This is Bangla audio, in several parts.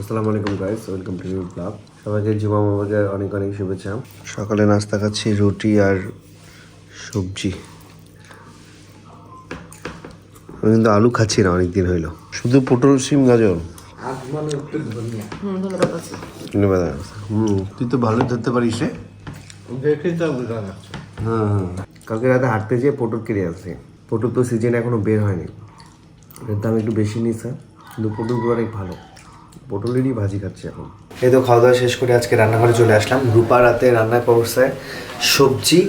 আসসালামু আলাইকুম guys welcome to new blog সবাইকে জুমা মোবারকের অনেক অনেক শুভেচ্ছা। সকালে নাস্তা খাচ্ছি রুটি আর সবজি। আমি কিন্তু আলু খাচ্ছি না অনেক দিন হইল। শুধু পটল সিম গাজর। হুম ধন্যবাদ হুম তুই তো ভালোই ধরতে পারিস রে। দেখে তো বোঝা যাচ্ছে। হ্যাঁ হ্যাঁ কালকে রাতে হাঁটতে যেয়ে পটল কিনে আসছে পটল তো সিজন এখনও বের হয়নি। এর দাম একটু বেশি নিচ্ছে কিন্তু পটলগুলো অনেক ভালো। পটলেরই ভাজি খাচ্ছি এখন। এই তো খাওয়া দাওয়া শেষ করে আজকে রান্নাঘরে চলে আসলাম। রূপা রাতে রান্না করছে সবজি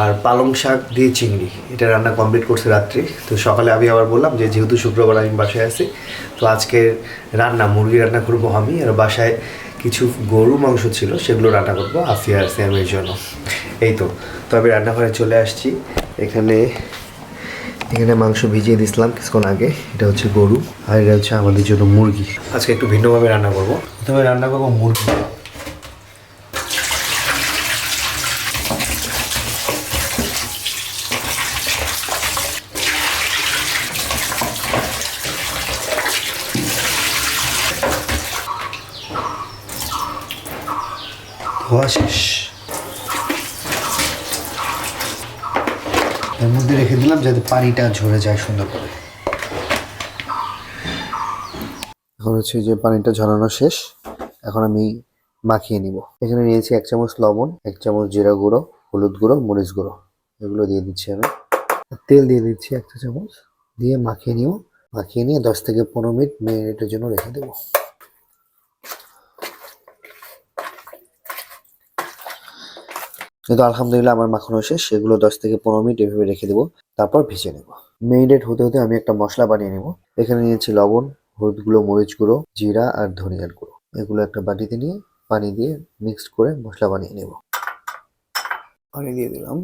আর পালং শাক দিয়ে চিংড়ি। এটা রান্না কমপ্লিট করছে রাত্রি। তো সকালে আমি আবার বললাম যে যেহেতু শুক্রবার আমি বাসায় আছি, তো আজকে রান্না, মুরগি রান্না করব আমি। আর বাসায় কিছু গরু মাংস ছিল, সেগুলো রান্না করব আফিয়া আর স্যামের জন্য। এই তো তো আমি রান্নাঘরে চলে আসছি। এখানে এখানে মাংস ভিজিয়ে দিয়েছিলাম কিছুক্ষণ আগে। এটা হচ্ছে গরু আর এটা হচ্ছে আমাদের জন্য মুরগি। আজকে একটু ভিন্নভাবে রান্না করব। প্রথমে রান্না করব মুরগি। ধোয়া শেষ এর মধ্যে রেখে দিলাম যাতে পানিটা ঝরে যায় সুন্দর করে। এখন হচ্ছে যে পানিটা ঝরানো শেষ, এখন আমি মাখিয়ে নিব। এখানে নিয়েছি এক চামচ লবণ, এক চামচ জিরা গুঁড়ো, হলুদ গুঁড়ো, মরিচ গুঁড়ো। এগুলো দিয়ে দিচ্ছি আমি। তেল দিয়ে দিচ্ছি একটা চামচ। দিয়ে মাখিয়ে নিব। মাখিয়ে নিয়ে দশ থেকে পনেরো মিনিট মিনিটের জন্য রেখে দেবো। কিন্তু আলহামদুলিল্লাহ আমার মাখানো শেষ। সেগুলো দশ থেকে পনেরো মিনিট এভাবে রেখে দেবো। তারপর ভেজে নেব। মেরিনেট হতে হতে আমি একটা মশলা বানিয়ে নেব। এখানে নিয়েছি লবণ হলুদ গুঁড়ো মরিচ গুঁড়ো, জিরা আর ধনিয়ার গুঁড়ো। এগুলো একটা বাটিতে নিয়ে পানি দিয়ে মিক্সড করে মশলা বানিয়ে নেব। পানি দিয়ে দিলাম।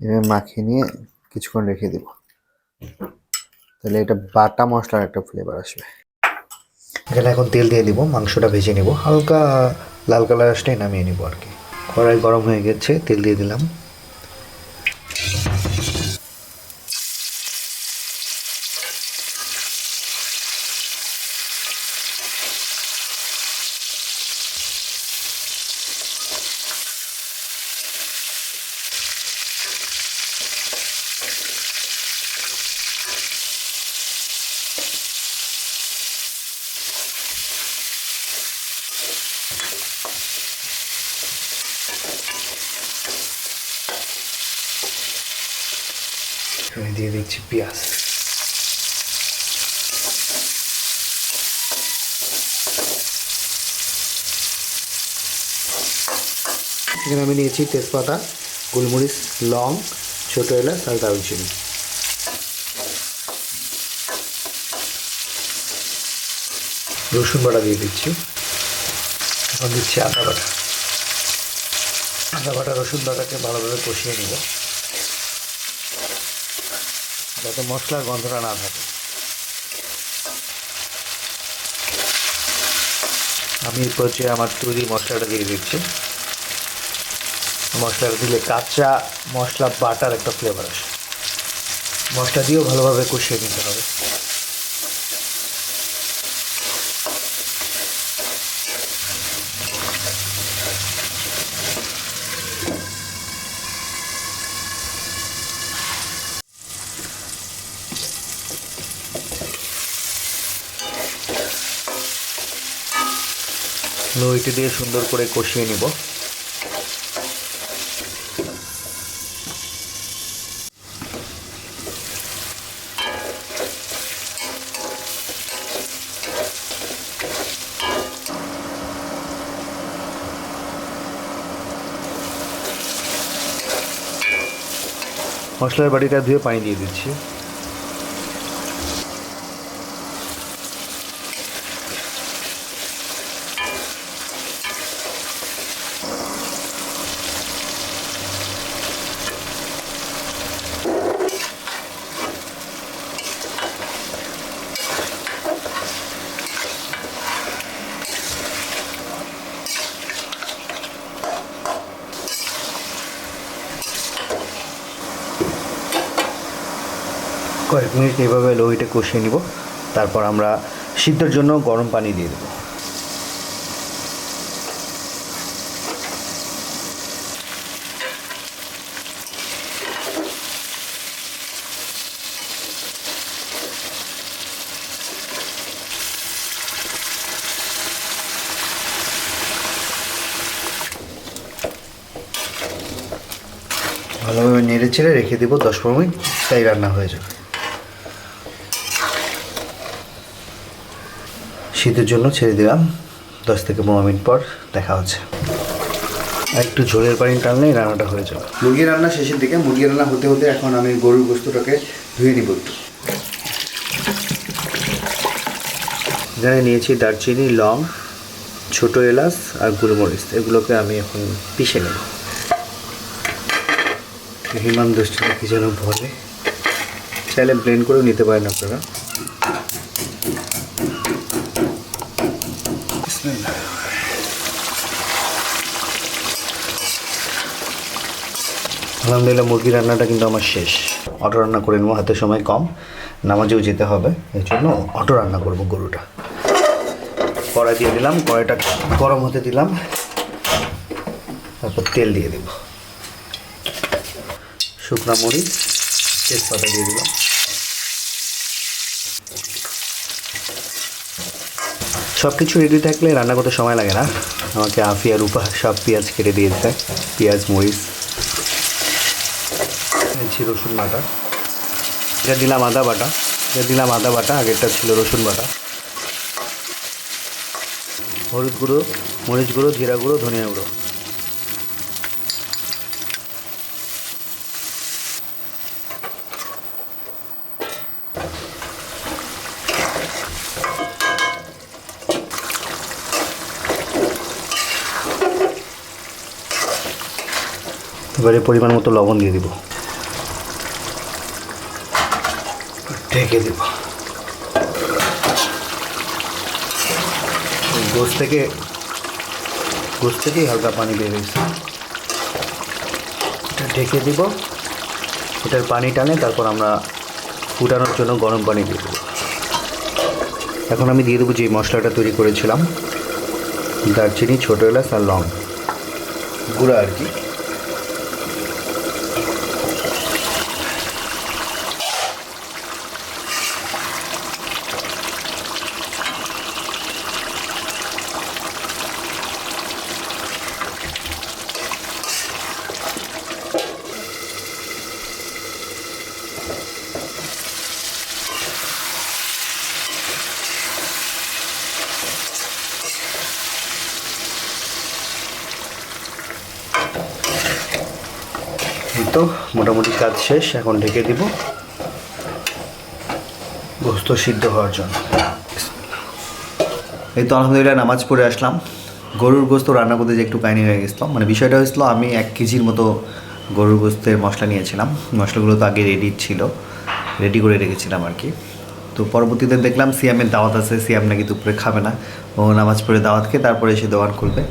এভাবে মাখিয়ে নিয়ে কিছুক্ষণ রেখে দেব। তাহলে এটা বাটা মশলার একটা ফ্লেভার আসবে। এখানে এখন তেল দিয়ে দিব, মাংসটা ভেজে নেব। হালকা লাল কালার আসলেই নামিয়ে নেব আর কি। কড়াই গরম হয়ে গেছে, তেল দিয়ে দিলাম আমি দিয়ে দিচ্ছি পেঁয়াজ এখানে আমি নিয়েছি তেজপাতা, গোলমরিচ, লং, ছোট এলাচ আর দারুচিনি। রসুন বাটা দিয়ে দিচ্ছি। এখন দিচ্ছি আদা বাটা। আদা বাটা, রসুন বাটাকে ভালোভাবে কষিয়ে নিব। যাতে মশলার গন্ধটা না থাকে। আমি এই পর্যায়ে আমার তৈরি মশলাটা দিয়ে দিচ্ছি। মশলাটা দিলে কাঁচা মশলা বাটার একটা ফ্লেভার আসে। মশলা দিয়েও ভালোভাবে কষিয়ে নিতে হবে। লইটি দিয়ে সুন্দর করে কষিয়ে নিব। মশলার বাড়িটা ধুয়ে পানি দিয়ে দিচ্ছি। কয়েক মিনিট এভাবে লোহিটা কষিয়ে নিব। তারপর আমরা সিদ্ধর জন্য গরম পানি দিয়ে দেবো। ভালোভাবে নেড়ে চেড়ে রেখে দেবো দশ পনেরো মিনিট, তাই রান্না হয়ে যাবে। শীতের জন্য ছেড়ে দিলাম। দশ থেকে পনেরো মিনিট পর দেখা হচ্ছে। একটু ঝোলের পানি টানলেই রান্নাটা হয়ে যাবে। মুরগি রান্না শেষের দিকে। মুরগি রান্না হতে হতে এখন আমি গরুর গোস্তটাকে ধুয়ে নিব একটু। এখানে নিয়েছি দারচিনি লং ছোটো এলাচ আর গুলমরিচ এগুলোকে আমি এখন পিষে নেব। হিমান দৃষ্টিটা কি যেন বলে। চাইলে ব্লেন্ড করেও নিতে পারেন আপনারা। আলহামদুলিল্লাহ মুরগি রান্নাটা কিন্তু আমার শেষ। অটো রান্না করে নেব, হাতে সময় কম। নামাজেও যেতে হবে এই জন্য অটো রান্না করব গরুটা। কড়াই দিয়ে দিলাম, কড়াইটা গরম হতে দিলাম। তারপর তেল দিয়ে দেব। শুকনা মরিচ, তেজপাতা দিয়ে দিলাম। সব কিছু রেডি থাকলে রান্না করতে সময় লাগে না। আমাকে আফিয়া রূপা সব পেঁয়াজ কেটে দিয়েছে পেঁয়াজ, মরিচ, এনেছি রসুন বাটা। এটা দিলাম আদা বাটা। এটা দিলাম আদা বাটা, আগেরটা ছিল রসুন বাটা। হলুদ গুঁড়ো, মরিচ গুঁড়ো, জিরা গুঁড়ো, ধনিয়া গুঁড়ো। এবারে পরিমাণ মতো লবণ দিয়ে দিব। ঢেকে দেব। গোস থেকে গোস থেকেই হালকা পানি বের হয়েছে। এটা ঢেকে দিব। এটার পানি টানে, তারপর আমরা ফুটানোর জন্য গরম পানি দিয়ে দেবো। এখন আমি দিয়ে দেবো যে মশলাটা তৈরি করেছিলাম। দারচিনি, ছোটো এলাচ আর লং। গুঁড়া আর কি। তো মোটামুটি কাজ শেষ, এখন ঢেকে দিব। গোস্ত সিদ্ধ হওয়ার জন্য। এই তো আলহামদুলিল্লাহ নামাজ পড়ে আসলাম। গরুর গোস্ত রান্না করতে যে একটু কাহিনি হয়ে গেছিল মানে বিষয়টা হয়েছিল, আমি এক কেজির মতো গরুর গোস্তের মশলা নিয়েছিলাম। মশলাগুলো তো আগে রেডি ছিল। রেডি করে রেখেছিলাম আর কি। তো পরবর্তীতে দেখলাম, সিয়ামের দাওয়াত আছে। সিয়াম নাকি দুপুরে খাবে না। ও নামাজ পড়ে দাওয়াত খেয়ে তারপরে এসে দোয়ান করবে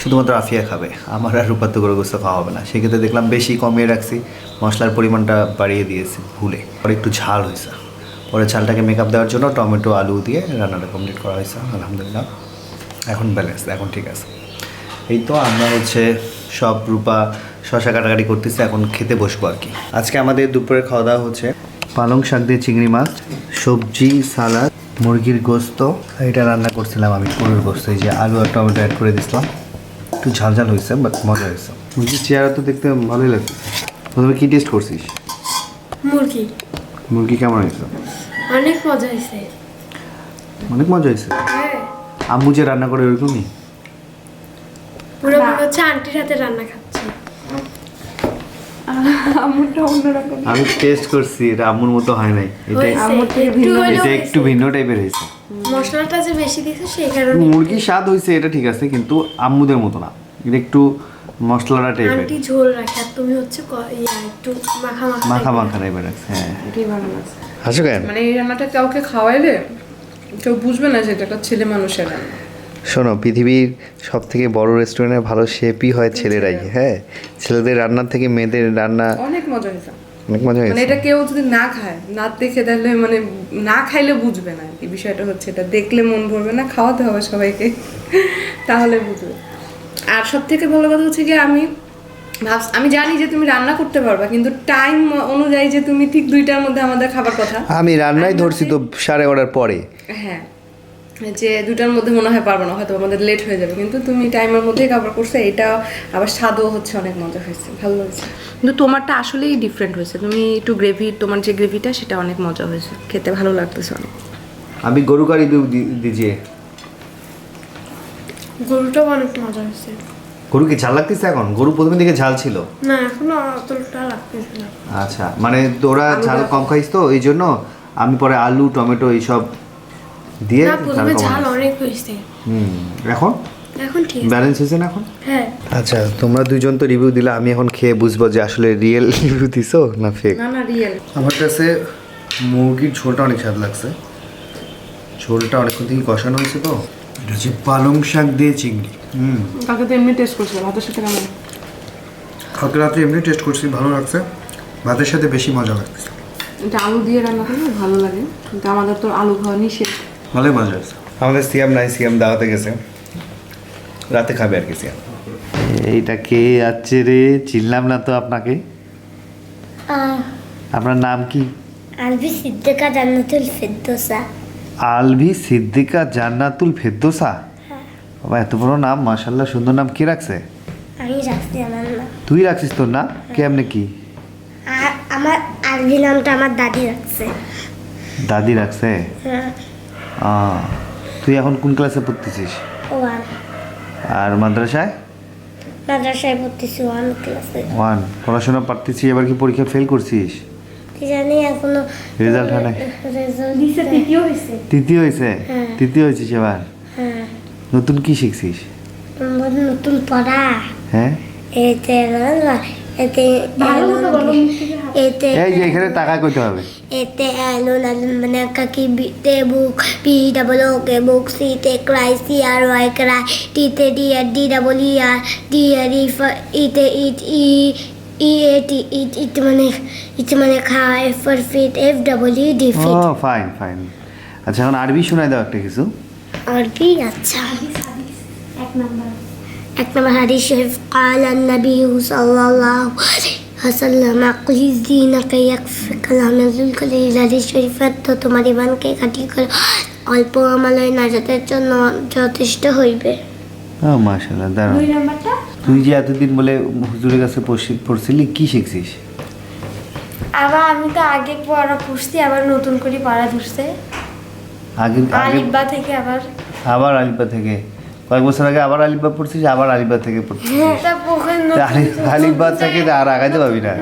শুধুমাত্র আফিয়া খাবে। আমার আর রূপাত্ত গরু গোস্ত খাওয়া হবে না। সেক্ষেত্রে দেখলাম বেশি কমিয়ে রাখছি। মশলার পরিমাণটা বাড়িয়ে দিয়েছি ভুলে। পরে একটু ঝাল হয়েছে। পরে ঝালটাকে মেকআপ দেওয়ার জন্য টমেটো, আলু দিয়ে রান্নাটা কমপ্লিট করা হয়েছে। আলহামদুলিল্লাহ। এখন ব্যালেন্স এখন ঠিক আছে। এই তো আমরা হচ্ছে সব রূপা শশা কাটাকাটি করতেছি। এখন খেতে বসবো আর কি। আজকে আমাদের দুপুরের খাওয়া দাওয়া হচ্ছে পালং শাক দিয়ে চিংড়ি মাছ, সবজি, সালাদ, মুরগির গোস্ত। এটা রান্না করছিলাম আমি গরুর গোস্ত। এই যে আলু আর টমেটো অ্যাড করে দিছিলাম। একটু ঝাল ঝাল হয়েছে বাট মজা হয়েছে। মুরগির চেহারা তো দেখতে ভালোই লাগছে। প্রথমে কী টেস্ট করছিস? মুরগি। মুরগি কেমন হয়েছে? অনেক মজা হয়েছে। অনেক মজা হয়েছে? হ্যাঁ। আম্মু যে রান্না করে ওরকমই? পুরো হচ্ছে আন্টির হাতে রান্না খাচ্ছি। আমি টেস্ট করছি এটা আম্মুর মতো হয় নাই। এটা হয়েছে, আমার থেকে একটু ভিন্ন এটা একটু ভিন্ন টাইপের হয়েছে। মশলাটা যে বেশি দিয়েছে সেই কারণে। মুরগির স্বাদ হইছে এটা ঠিক আছে কিন্তু আম্মুদের মতো না। এটা একটু মশলাটা টাইপের আন্টি ঝোল রাখে আর তুমি হচ্ছে একটু মাখা মাখা মাখা মাখা টাইপের আছে হ্যাঁ। এটাই ভালো লাগছে। হাসো কেন? মানে এই রান্নাটা কাউকে খাওয়াইলে কেউ বুঝবে না যে এটা একটা ছেলে মানুষের রান্না। শোনো পৃথিবীর সব থেকে বড় রেস্টুরেন্টে ভালো শেপই হয় ছেলেরাই হ্যাঁ? ছেলেদের রান্নার থেকে মেয়েদের রান্না অনেক মজা হয়েছে। অনেক মজা মানে এটা কেউ যদি না খায় না দেখে তাহলে মানে না খাইলে বুঝবে না। কি বিষয়টা হচ্ছে এটা। দেখলে মন ভরবে না খাওয়াতে হবে সবাইকে। তাহলে বুঝবে। আর সব থেকে ভালো কথা হচ্ছে কি আমি ভাবছ আমি জানি যে তুমি রান্না করতে পারবা কিন্তু টাইম অনুযায়ী যে তুমি ঠিক দুইটার মধ্যে আমাদের খাবার কথা। আমি রান্নাই ধরছি তো সাড়ে এগারোটার পরে। হ্যাঁ। যে দুটার মধ্যে মনে হয় পারব না হয়তো আমাদের লেট হয়ে যাবে। কিন্তু তুমি টাইমের মধ্যেই কাভার করছ এটা আবার স্বাদও হচ্ছে অনেক মজা হয়েছে। ভালো লাগছে। কিন্তু তোমারটা আসলেই ডিফারেন্ট হয়েছে। তুমি একটু গ্রেভি তোমার যে গ্রেভিটা সেটা অনেক মজা হয়েছে। খেতে ভালো লাগতেছে অনেক। আমি গরু কারি দিজিয়ে গরুটাও অনেক মজা হয়েছে। গরু কি ঝাল লাগতেছে এখন? গরু প্রথমে দিকে ঝাল ছিল। না এখনও অতটা লাগতেছে না। আচ্ছা মানে তোরা ঝাল কম খাইস তো এই জন্য আমি পরে আলু টমেটো এইসব দিয়ে না ঝাল প্রথমে ঝাল অনেক হয়েছে হুম এখন? এখন ঠিক ব্যালেন্স হয়েছে না এখন? হ্যাঁ। আচ্ছা তোমরা দুজন তো রিভিউ দিলে আমি এখন খেয়ে বুঝব যে আসলে রিয়েল রিভিউ দিছো না ফেক না না রিয়েল আমার কাছে মুরগির ঝোলটা অনেক স্বাদ লাগছে। ঝোলটা অনেকক্ষণ থেকে কষানো হয়েছে তো। এটা হচ্ছে পালং শাক দিয়ে চিংড়ি। হুম। কালকে তো এমনি টেস্ট করছিল ভাতের সাথে কেমন? কালকে রাত্রে এমনি টেস্ট করছি ভালো লাগছে। ভাতের সাথে বেশি মজা লাগছে। এটা আলু দিয়ে রান্না করলে ভালো লাগে কিন্তু আমাদের তো আলু খাওয়া নিষেধ। ভালোই মজা হয়েছে আমাদের সিয়াম নাই সিয়াম দাওয়াতে গেছে। রাতে খাবে আর কি সিয়াম। এইটা কে যাচ্ছে রে? চিনলাম না তো আপনাকে। আপনার নাম কি? আলবি সিদ্দিকা জান্নাতুল ফেরদৌসা। আলভি সিদ্দিকা জান্নাতুল ফেরদোসা? বাবা এত বড় নাম মাশাল্লাহ সুন্দর নাম কে রাখছে? আমি রাখছি আমার নাম। তুই রাখছিস তোর না কেমনে কি? আমার আরবি নামটা আমার দাদি রাখছে। দাদি রাখছে? হ্যাঁ। তুই এখন কোন ক্লাসে পড়তেছিস? ওয়ান আর মাদ্রাসায়? মাদ্রাসায় পড়তেছি ওয়ান ক্লাসে ওয়ান পড়াশোনা পারতেছিস এবার কি পরীক্ষা ফেল করছিস? কি জানি এখনও রেজাল্ট হয় নাই? রেজাল্ট তৃতীয় হয়েছে। তৃতীয় হয়েছে? হ্যাঁ। তৃতীয় হয়েছিস এবার? হ্যাঁ। নতুন কি শিখছিস? নতুন পড়া। হ্যাঁ? এতে এতে এতে এই যে এখানে টাকা কইতে হবে। এতে মানে কাকি বিতে book P double O K book C তে cry C R Y cry T তে D R D double E R D R E E তে ইট ই ই এ টি ইট ইট মানে ইট মানে খাওয়া F for feet F double E D O feet fine fine. আচ্ছা এখন আরবি শোনায় দাও একটা কিছু। আরবি আচ্ছা। এক নম্বর। হাদিস শরীফ قال النبي صلى الله عليه وسلم قل دينك يكفيك لم يزلك হাদিস শরীফের তো তোমার ইমানকে খাটি করো অল্প আমলের নাজাতের জন্য যথেষ্ট হইবে ও মাশাল্লাহ দাঁড়াও দুই নাম্বারটা তুই যে এতদিন বলে হুজুরের কাছে পড়ছি- পড়ছিলি কি শিখছিস আবার আমি তো আগে পড়া পড়ছি আবার নতুন করে পড়া ধরছে আগে আগে আলিব্বা থেকে আবার আবার আলিপা থেকে কয়েক বছর আগে আবার আলিপা পড়ছিস আবার আলিপা থেকে পড়ছিস। তা ওখানে তা নতুন- আলি- আলিপা থেকে তো আর আগাইতে পারবি না।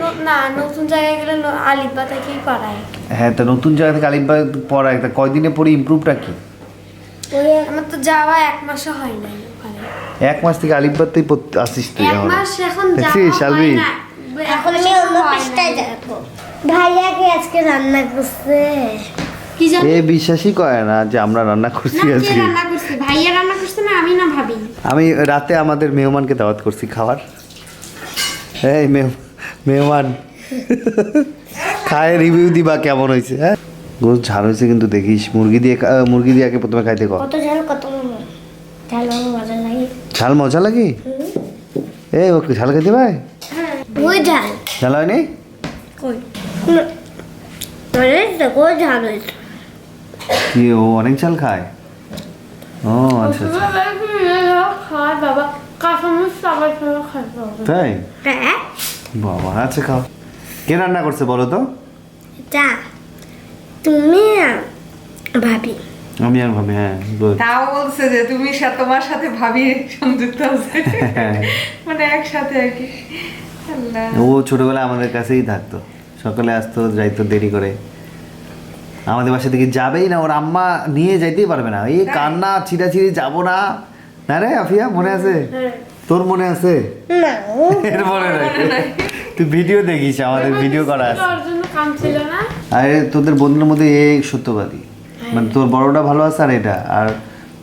নতুন জায়গায় গেলে আলিব্বা থেকেই পড়ায়। হ্যাঁ তা নতুন জায়গা থেকে আলিপা পড়ায় তা কয়দিনে পরে ইমপ্রুভটা কি? আমার তো যাওয়া এক মাসও হয় নাই এক মাস থেকে আলিপাতেই আসিস তুই এক এখন। দেখছিস, আলবি? এখন আমি অন্য পৃষ্ঠায় যাব ভাইয়াকে আজকে রান্না করছে? এ বিশ্বাসই করে না যে আমরা রান্না করছি না আজকে। রান্না করছে? ভাইয়া আমি না ভাবি। আমি রাতে আমাদের মেহমানকে দাওয়াত করছি খাবার এই মেহ- মেহমান খায় রিভিউ দিবা কেমন হয়েছে হ্যাঁ? গোস ঝাল হয়েছে কিন্তু দেখিস। মুরগি দিয়ে মুরগি দিয়ে আগে প্রথমে খাইতে কর কত ঝাল কত ঝাল মজা লাগে। ঝাল মজা লাগে? এই ও ঝাল খেতে ভাই ওই ঝাল। ঝাল হয়নি কই? দেখো ঝাল হয়েছে। কি ও অনেক ঝাল খায়? ও আচ্ছা আচ্ছা। খায় বাবা কাঁচামরিচ সবাই সবাই খায় বাবা। তাই? হ্যাঁ। বাবা আচ্ছা খাও। কে রান্না করছে বলো তো? যা। তুমি আর ভাবি। আমি আর ভাবি হ্যাঁ তাও বলছে যে তুমি তোমার সাথে ভাবি সংযুক্ত আছে। হ্যাঁ। মানে একসাথে আর কি। ও ছোটবেলায় আমাদের কাছেই থাকতো। সকালে আসতো যাইতো দেরি করে। আমাদের বাসা থেকে যাবেই না ওর আম্মা নিয়ে যাইতেই পারবে না। এই কান্না ছিঁড়াছিড়ি যাব না। না রে আফিয়া মনে আছে? তোর মনে আছে? না। এর নাই। তুই ভিডিও দেখিস আমাদের ভিডিও করা আছে। ওর জন্য কাম ছিল না? আরে তোদের বন্ধুর মধ্যে এই সত্যবাদী। মানে তোর বড়টা ভালো আছে আর এটা আর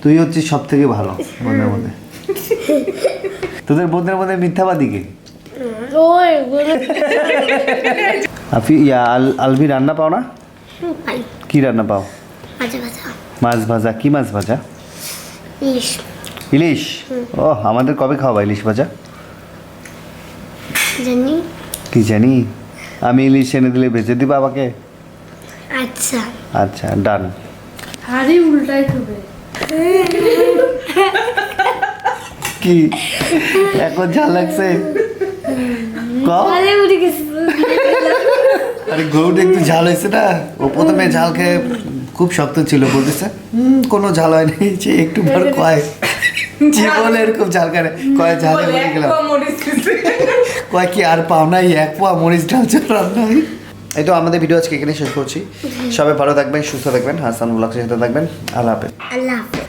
তুই হচ্ছিস সব থেকে ভালো বন্ধুর মধ্যে। তোদের বন্ধুর মধ্যে মিথ্যাবাদী কে? ওই আফি ইয়া আলভি রান্না পাও না? পাই। কি রান্না পাও? মাছ ভাজা। কি মাছ ভাজা? ইলিশ। ও আমাদের কবে খাওয়াবা ইলিশ ভাজা? জানি? কি জানি? আমি ইলিশ এনে দিলে ভেজে দিবা আমাকে? আচ্ছা। আচ্ছা ডান। হাড়ি উল্টাই কি? এখন ঝাল লাগছে। উঠে গেছে। আরে গরুটা একটু ঝাল হয়েছে না? ও প্রথমে ঝাল খেয়ে খুব শক্ত ছিল বলতেছে "হুম, কোনো ঝাল হয়নি যে একটু বড় কয়। জীবনে এরকম ঝাল খায়। কয় ঝালে মরে গেলাম কয় কি আর পাও নাই এক পোয়া মরিচ ঢালছে রান্নায়? এই তো আমাদের ভিডিও আজকে এখানে শেষ করছি। সবাই ভালো থাকবেন সুস্থ থাকবেন হাসান ব্লগসের সাথে থাকবেন। আল্লাহ হাফেজ। আল্লাহ হাফেজ।